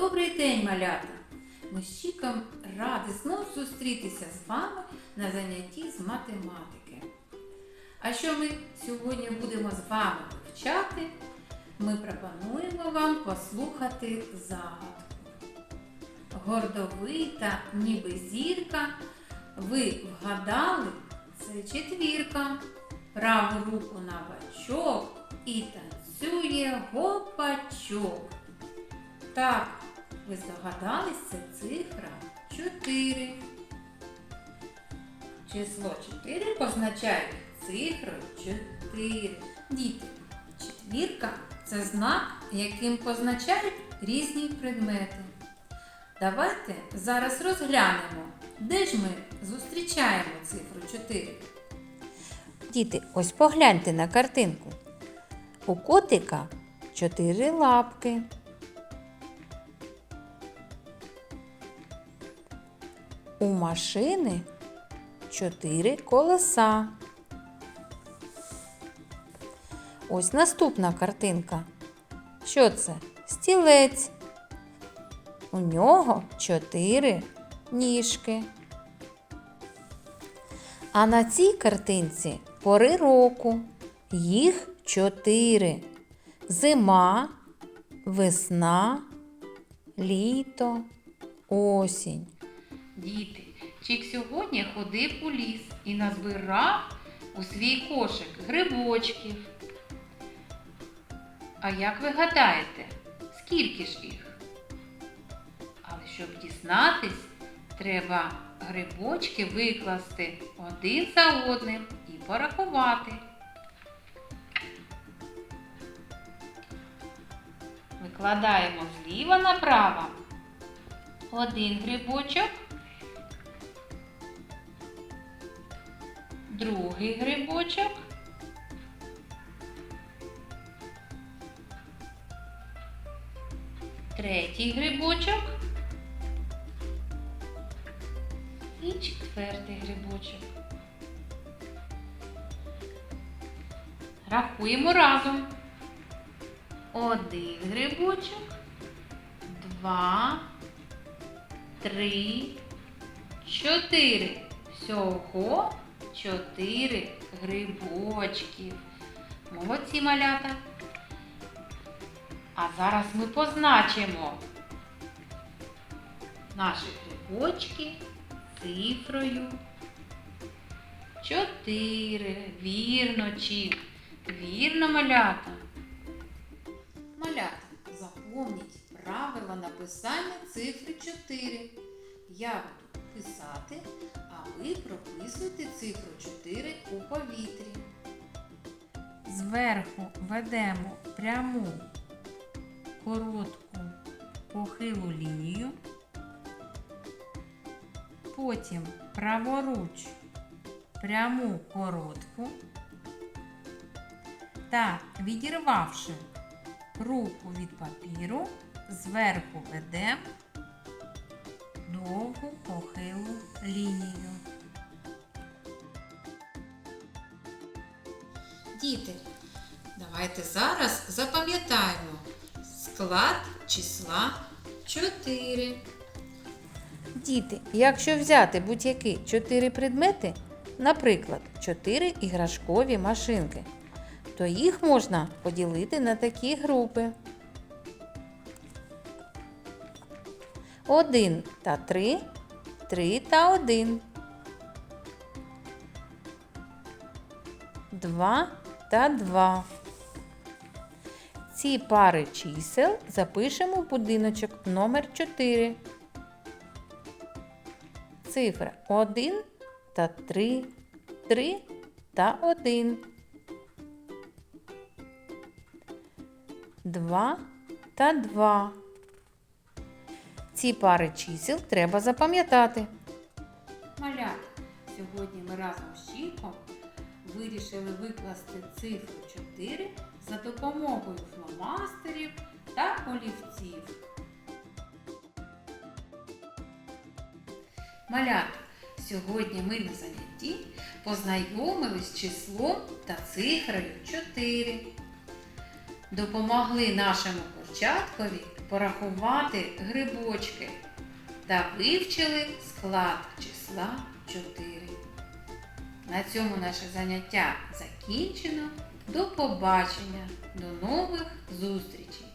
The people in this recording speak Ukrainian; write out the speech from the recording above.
Добрий день, малята! Ми з Чіком раді знов зустрітися з вами на занятті з математики. А що ми сьогодні будемо з вами вивчати? Ми пропонуємо вам послухати загадку. Гордовита, ніби зірка, ви вгадали, це четвірка. Праву руку на бачок і танцює гопачок. Так, ви здогадались, це цифра 4. Число 4 позначає цифрою 4. Діти, четвірка це знак, яким позначають різні предмети. Давайте зараз розглянемо, де ж ми зустрічаємо цифру 4. Діти, ось погляньте на картинку. У котика чотири лапки. У машини чотири колеса. Ось наступна картинка. Що це? Стілець. У нього чотири ніжки. А на цій картинці пори року. Їх чотири. Зима, весна, літо, осінь. Діти, Чік сьогодні ходив у ліс і назбирав у свій кошик грибочків. А як ви гадаєте, скільки ж їх? Але щоб дізнатись, треба грибочки викласти один за одним і порахувати. Викладаємо зліва направо один грибочок, другий грибочок, третій грибочок і четвертий грибочок. Рахуємо разом. Один грибочок, два, три, чотири. Всього чотири грибочків. Молодці малята. А зараз ми позначимо наші грибочки цифрою. Чотири. Вірно, чи вірно малята. Малята, запомніть правила написання цифри 4. Я буду писати, а ви прописуйте цифру 4 у повітрі. Зверху ведемо пряму коротку похилу лінію. Потім праворуч пряму коротку та відірвавши руку від папіру, зверху ведемо довгу похилу лінію. Діти, давайте зараз запам'ятаємо склад числа 4. Діти, якщо взяти будь-які чотири предмети, наприклад, чотири іграшкові машинки, то їх можна поділити на такі групи. Один та три, три та один. Два та два. Ці пари чисел запишемо в будиночок номер 4 цифри 1 та 3, 3 та 1, 2 та 2. Ці пари чисел треба запам'ятати. Малята, сьогодні ми разом з Чіком вирішили викласти цифру 4 за допомогою фломастерів та олівців. Малята, сьогодні ми на занятті познайомились з числом та цифрою 4. Допомогли нашому курчаткові порахувати грибочки та вивчили склад числа 4. На цьому наше заняття закінчено. До побачення, до нових зустрічей!